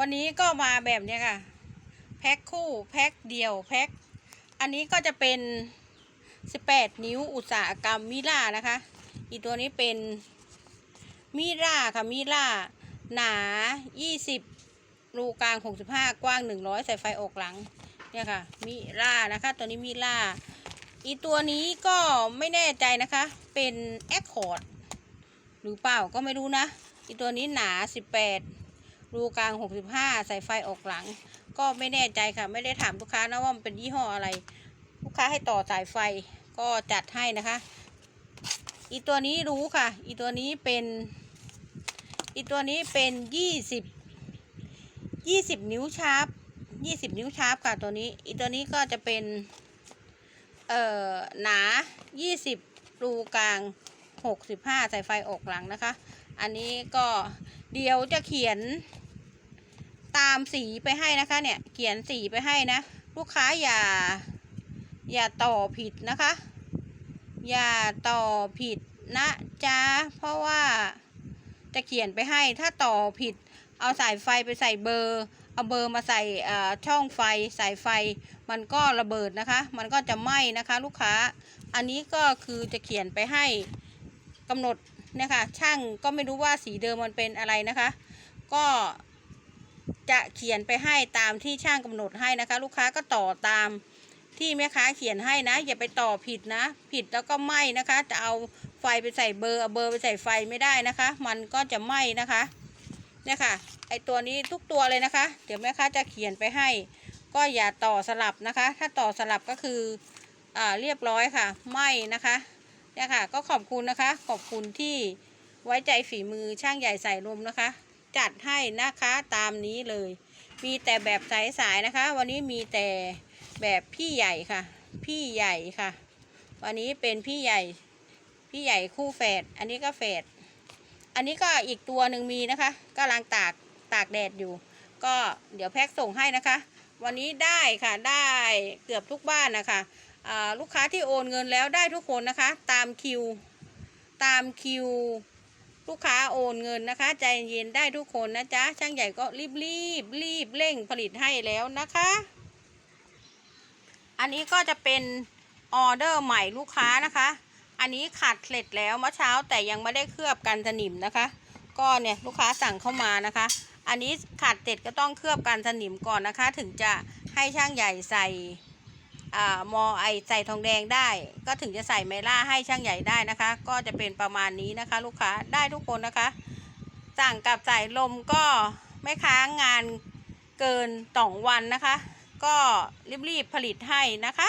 วันนี้ก็มาแบบนี้ค่ะ แพ็คคู่แพ็คเดียวแพ็คอันนี้ก็จะเป็น 18 นิ้วอุตสาหกรรมมิล่านะคะ อีตัวนี้เป็นมิล่าค่ะมิล่าหนา 20 รูกลาง 65 กว้าง 100 ใส่ไฟออกหลัง เนี่ยค่ะ มิล่านะคะ ตัวนี้มิล่า อีตัวนี้ก็ไม่แน่ใจนะคะ เป็นแอคคอร์ดหรือเปล่าก็ไม่รู้นะ อีตัวนี้หนา 18 รูกลาง 65 ใส่ไฟออกหลัง ก็ไม่แน่ใจค่ะ ไม่ได้ถามลูกค้านะว่ามันเป็นยี่ห้ออะไร ลูกค้าให้ต่อสายไฟก็จัดให้นะคะ อีตัวนี้รู้ค่ะ อีตัวนี้เป็น อีตัวนี้เป็น 20 20 นิ้วชาร์ป20 นิ้วชาร์ปค่ะตัวนี้ อีตัวนี้ก็จะเป็น เอ่อ หนา 20 รูกลาง 65 ใส่ไฟออกหลังนะคะ อันนี้ก็เดี๋ยวจะเขียนามสีไปให้นะคะเนี่ยเขียนสีไปให้นะ ลูกค้าอย่า อย่าต่อผิดนะคะ อย่าต่อผิดนะจ๊ะเพราะว่าจะเขียนไปให้ถ้าต่อผิด เอาสายไฟไปใส่เบอร์ เอาเบอร์มาใส่อ่าช่องไฟสายไฟ มันก็ระเบิดนะคะ มันก็จะไหม้นะคะ ลูกค้า อันนี้ก็คือจะเขียนไปให้กำหนดเนี่ยค่ะช่างก็ไม่รู้ว่าสีเดิมมันเป็นอะไรนะคะ ก็ จะเขียนไปให้ตามที่ช่างกำหนดให้นะคะ ลูกค้าก็ต่อตามที่แม่ค้าเขียนให้นะ อย่าไปต่อผิดนะ ผิดแล้วก็ไหม้นะคะ จะเอาไฟไปใส่เบอร์เอาเบอร์ไปใส่ไฟไม่ได้นะคะ มันก็จะไหม้นะคะเนี่ยค่ะ ไอตัวนี้ทุกตัวเลยนะคะ เดี๋ยวแม่ค้าจะเขียนไปให้ ก็อย่าต่อสลับนะคะ ถ้าต่อสลับก็คืออ่าเรียบร้อยค่ะไหม้นะคะเนี่ยค่ะ ก็ขอบคุณนะคะ ขอบคุณที่ไว้ใจฝีมือช่างใหญ่ใส่ลมนะคะ จัดให้นะคะตามนี้เลย มีแต่แบบสายสายๆนะคะ วันนี้มีแต่แบบพี่ใหญ่ค่ะ พี่ใหญ่ค่ะ วันนี้เป็นพี่ใหญ่ พี่ใหญ่คู่แฝดอันนี้ก็แฝดอันนี้ก็อีกตัวหนึ่งมีนะคะกำลังตากตากแดดอยู่ ก็เดี๋ยวแพ็คส่งให้นะคะ วันนี้ได้ค่ะได้เกือบทุกบ้านนะคะลูกค้าที่โอนเงินแล้วได้ทุกคนนะคะ ตามคิว ตามคิว ลูกค้าโอนเงินนะคะ ใจเย็นได้ทุกคนนะจ๊ะ ช่างใหญ่ก็รีบรีบรีบเร่งผลิตให้แล้วนะคะ อันนี้ก็จะเป็นออเดอร์ใหม่ลูกค้านะคะ อันนี้ขัดเสร็จแล้วเมื่อเช้าแต่ยังไม่ได้เคลือบกันสนิมนะคะ ก็เนี่ยลูกค้าสั่งเข้ามานะคะ อันนี้ขัดเสร็จก็ต้องเคลือบกันสนิมก่อนนะคะ ถึงจะให้ช่างใหญ่ใส่ มอไอใส่ทองแดงได้ ก็ถึงจะใส่ไมล่าให้ช่างใหญ่ได้นะคะ ก็จะเป็นประมาณนี้นะคะ ลูกค้าได้ทุกคนนะคะสั่งกับสายลมก็ไม่ค้างงานเกินสองวันนะคะ ก็รีบๆผลิตให้นะคะ